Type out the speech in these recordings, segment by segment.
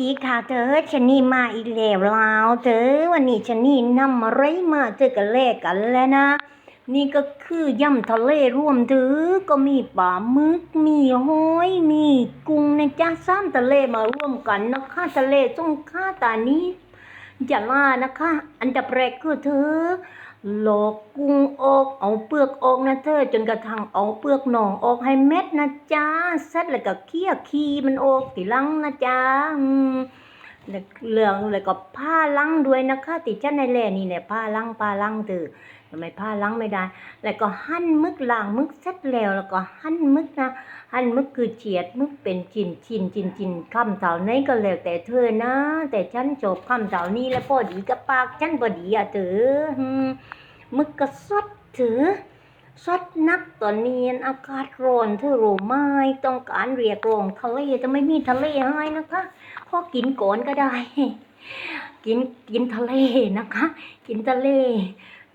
ดีค่ะเธอฉันนี่มาอีกแล้วแล้วเธอวันนี้ฉันนี่นำอะไรมาเธอกันแลกกันแล้วนะ นี่ก็คือย่ำทะเลรวมเธอก็มีปลาหมึกมีหอยมีกุ้งนะจ๊ะซ้ำทะเลมาร่วมกันนะคะทะเลสงขลาตานี้จะล่านะคะ อันดับแรกคือเธอ หลอกกุ้งออกเอาเปลือกออกนะเธอจนกระทั่งเอาเปลือกหนองออกให้เม็ดนะจ๊ะเสร็จแล้วก็เคี่ยขีมันออกทีหลังนะจ๊ะอืม เหลืองแล้วก็ผ้าลังด้วยนะคะติดจ้าในแหล่นี่เนี่ยผ้าลังผ้าลังเธอทำไมผ้าลังไม่ได้ แล้วก็หั่นมึกล่างมึกเสร็จแล้วแล้วก็หั่นมึกนะหั่นมึกคือเฉียดมึกเป็นชิ้นชิ้นชิ้นชิ้นคำเท่าไหนก็แล้วแต่เธอนะ แต่ฉันจบคำเท่านี้แล้วพอดีกับปากฉันพอดีอะเธอมมึกก็สดเถอ สดนักตอนนี้อากาศร้อนเธอรู้ไหมต้องการเรียกร้องทะเลจะไม่มีทะเลให้นะคะพอกินก่อนก็ได้ กินกินทะเลนะคะ กินทะเล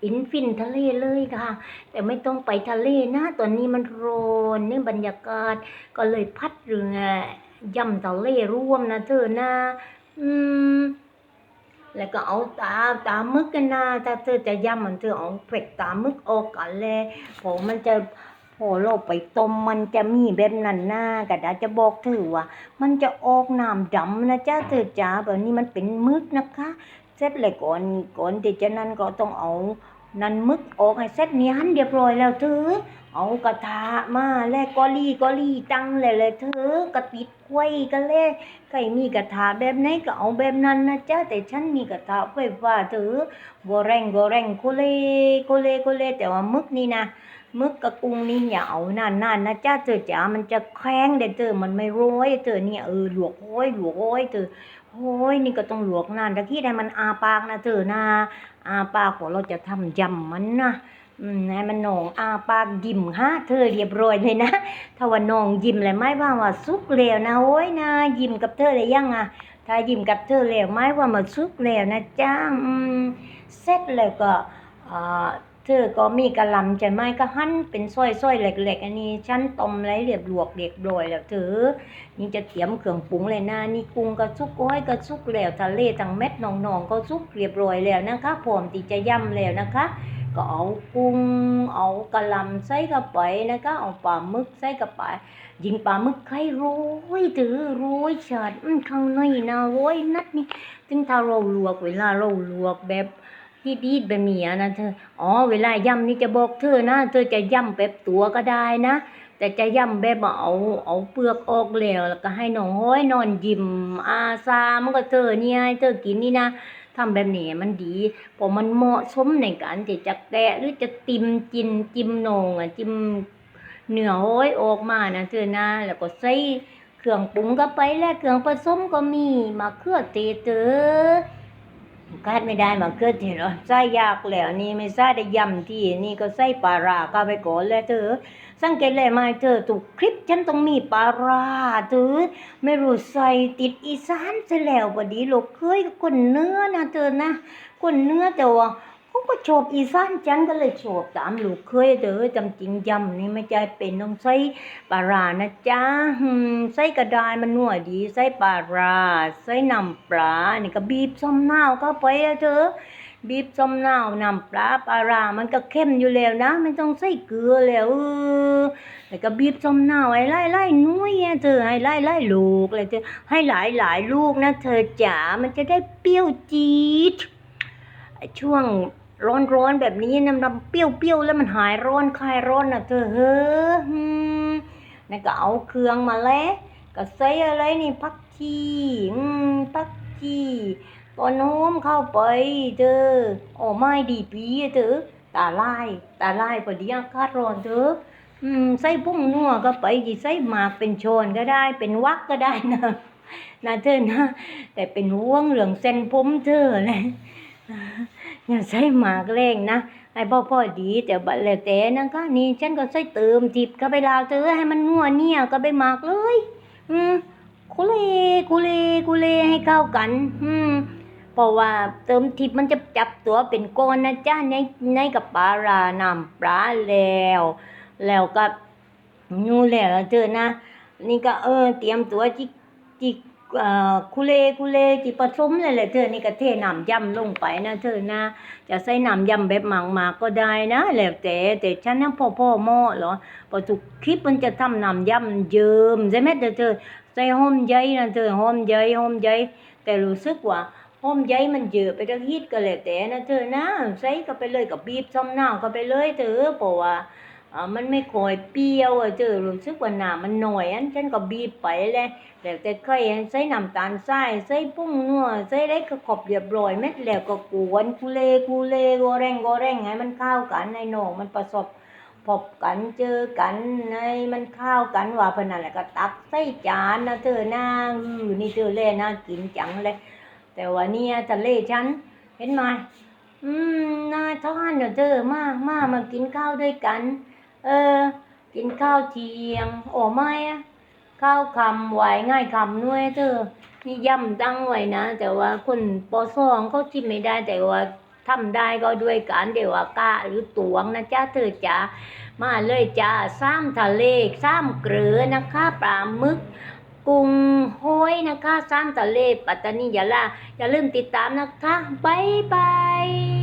อินฟินทะเลเลยค่ะ แต่ไม่ต้องไปทะเลนะ ตอนนี้มันร้อนนี่บรรยากาศก็เลยพัดเรือยำทะเลร่วมนะเธอนะ อืม แล้วก็เอาตาตามึกกันนะถ้าเธอจะยำมันเธอเอาเปรกตามึกออกกันเลยผมมันจะพอเราไปต้มมันจะมีแบบนั้นหน้ากระดาษจะบอกเธอว่า มันจะออกน้ำดำนะจ้าเธอจ๋าแบบนี้มันเป็นมึกนะคะ เสร็จเลยก่อนก่อนที่จะนั้นก็ต้องเอา นั่นมึกออกให้เสร็จเนียนเรียบร้อยแล้วเธอเอากระทะมาแล้วก็รีก็รีตั้งเลยเลยเธอกระปิดไว้กันเลยใครมีกระทะแบบไหนก็เอาแบบนั้นนะจ๊ะแต่ฉันมีกระทะไฟฟ้าเธอบัวแรงบัวแรงโคเลโคเลโคเลแต่ว่ามึกนี่นะ มึกกับกุ้งนี่อย่าเอานานๆนะจ๊ะเธอจ๋ามันจะแข็งเด็ดเธอมันไม่ร้อยเธอเนี่ยเออหลวกโอ้ยหลวกโอ้ยเธอโอ้ยนี่ก็ต้องหลวกนานตะกี้ได้มันอาปากนะเธอนะอาปากของเราจะทำยำมันนะอืมให้มันนองอาปากยิ้มฮะเธอเรียบร้อยเลยนะถ้าว่านองยิ้มเลยไม่ว่าว่าสุกแล้วนะโอ้ยนะยิ้มกับเธอเลยยังอะถ้ายิ้มกับเธอแล้วไม่ว่ามาสุกแล้วนะจ้าเสร็จแล้วก็อ่า เธอก็มีกระลำใช่ไหมก็หั่นเป็นส้อยๆเล็กๆ อันนี้ฉันต้มไรเรียบลวกเรียบร้อยแล้วเธอนี่จะเตรียมเครื่องปรุงเลยนะนี่กุ้งก็สุกอ้อยก็สุกแล้วทะเลทั้งเม็ดหนองๆก็สุกเรียบร้อยแล้วนะคะพร้อมที่จะย่ำแล้วนะคะ ก็เอากุ้งเอากระลำใส่เข้าไปนะคะเอาปลาหมึกใส่เข้าไปยิงปลาหมึกไข่โรยถือโรยชาดข้างในนะโรยนัดนี่ถึงถ้าเราลวกเวลาเราลวกแบบ ที่ดีดแบบนี้นะเธอ อ๋อ เวลาย่ำนี่จะบอกเธอนะ เธอจะย่ำแบบตัวก็ได้นะ แต่จะย่ำแบบเอาเอาเปลือกออกแล้วแล้วก็ให้น้องห้อยนอนยิ้มอาซามันก็เธอเนี่ยเธอกินนี่นะทำแบบนี้มันดีเพราะมันเหมาะสมในการที่จะแกะหรือจะติมจินจิมนองอะจิมเนื้อห้อยออกมานะเธอนะ แล้วก็ใส่เครื่องปรุงก็ไปแล้วเครื่องผสมก็มีมะเขือเทศเธอ คาดไม่ได้มาเกิดเทศหรอใส่ยากแล้วนี่ไม่ใส่ได้ยำที่นี่ก็ใส่ปลาราก็ไปก่อนแล้วเธอ สังเกตเลยไหมเธอทุกคลิปฉันต้องมีปลาราเธอไม่รู้ใส่ติดอีสานซะแล้วพอดีลูกเคยกับคนเนื้อนะเธอนะคนเนื้อแต่ว่า ก็ชอบอีสานฉันก็เลยชอบตามลูกเคยเธอจำจริงจำนี่ไม่ใจเป็นต้องใส่ปลารานะจ๊ะอืมใส่กระดายมันนัวดีใส่ปลาราใส่น้ำปลานี่ก็บีบส้มนาวเข้าไปเธอบีบส้มนาวน้ำปลาปลารามันก็เข้มอยู่แล้วนะไม่ต้องใส่เกลือแล้วเออแล้วก็บีบส้มนาวให้ไล่ไล่นุ่ยเธอให้ไล่ไล่ลูกเลยเธอให้หลายหลายลูกนะ เธอจ๋ามันจะได้เปรี้ยวจี๊ดช่วง ร้อนร้อนๆแบบนี้น้ำดำเปรี้ยวเปรี้ยวๆแล้วมันหายร้อนคลายร้อนนะเธอเฮ้อหืมแล้วก็เอาเครื่องมาแล้วก็ใส่อะไรนี่พักชีอืมพักชีตอนโน้มเข้าไปเธอโอ้ไม่ดีปีอะเธอตาลายตาลายพอดีอากาศร้อนเธออืมใส่พุ่งนัวก็ไปจีใส่หมากเป็นชนก็ได้ เป็นวักก็ได้นะนะเธอนะ แต่เป็นห่วงเหลืองเส้นผมเธอเลย ย่าใส่หมากแรงนะให้พ่อพ่อดีแต่บัดแล้วแต่นะคะนี่ฉันก็ใส่เติมทิบก็ไปลาวเธอให้มันนัวเนี่ยก็ไปหมากเลย อืมคุเลคุเลคุเลให้เข้ากัน อืมเพราะว่าเติมทิพมันจะจับตัวเป็นก้อนนะจ้าในในกับปลารานำปลาแล้ว แล้วก็นูแล้วเธอนะ นี่ก็เออเตรียมตัวจิกจิก คุเลคุเลที่ผสมเลยแหละเธอนี่ก็เทน้ำยำลงไปนะเธอนะ จะใส่น้ำยำแบบหมากๆก็ได้นะ แล้วแต่แต่ฉันยังพ่อพ่อหม้อเหรอพอทุกคลิปมันจะทำน้ำยำเยิมใช่ไหมเธอเธอใส่หอมใหญ่นะเธอหอมใหญ่หอมใหญ่แต่รู้สึกว่าหอมใหญ่มันเยอะไปทั้งฮิตก็แล้วแต่นะเธอนะใส่ก็ไปเลยกับบีบซ้ำหน้าก็ไปเลยเธอเพราะว่า อ่ามันไม่ค่อยเปรี้ยวอะเธอรู้สึกว่าน้ำมันหน่อยอันฉันก็บีบไปเลยแล้วแต่เคยใส่น้ำตาลทรายใส่ปุ้งนัวใส่ได้ก็ขอบเรียบร้อยเม็ดแล้วก็กวนกูเลกูเลโกแรงโกแรงให้มันเข้ากันในหนองมันประสบพบกันเจอกันในมันเข้ากันว่าพนันแหละก็ตักใส่จานนะเธอหน้าอือนี่เธอเล่น่ากินจังเลย แต่ว่าเนี่ยทะเลฉันเห็นไหมอืมน่าทานเดี๋ยวเธอมามามากินข้าวด้วยกัน เออ กินข้าวเที่ยง โอ้ไม่อะข้าวคำไหวง่ายคำน้วยเธอนี่ย่ำตั้งไว้นะ แต่ว่าคนปอซองเขาจิ้มไม่ได้แต่ว่าทำได้ก็ด้วยการเดี๋ยวกล้าหรือตวงนะจ้าเธอจ๋ามาเลยจ้าซ้ำทะเลซ้ำเกลือนะคะปลาหมึกกุ้งห้อยนะคะซ้ำทะเลปัตตานียะลาอย่าลืมติดตามนะคะ บ๊ายบาย